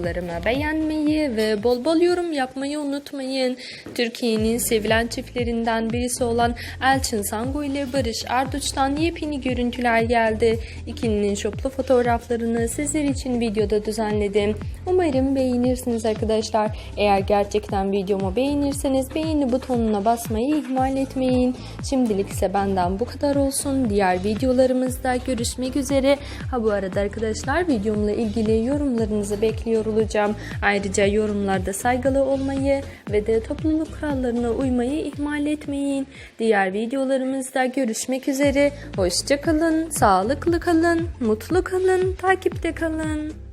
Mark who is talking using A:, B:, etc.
A: videolarımı beğenmeyi ve bol bol yorum yapmayı unutmayın. Türkiye'nin sevilen çiftlerinden birisi olan Elçin Sango ile Barış Arduç'tan yepyeni görüntüler geldi. İkilinin şoplu fotoğraflarını sizler için videoda düzenledim. Umarım beğenirsiniz arkadaşlar. Eğer gerçekten videomu beğenirseniz beğeni butonuna basmayı ihmal etmeyin. Şimdilik ise benden bu kadar olsun. Diğer videolarımızda görüşmek üzere. Ha bu arada arkadaşlar videomla ilgili yorumlarınızı bekliyor olacağım. Ayrıca yorumlarda saygılı olmayı ve de topluluk kurallarına uymayı ihmal etmeyin. Diğer videolarımızda görüşmek üzere. Hoşça kalın, sağlıklı kalın, mutlu kalın, takipte kalın.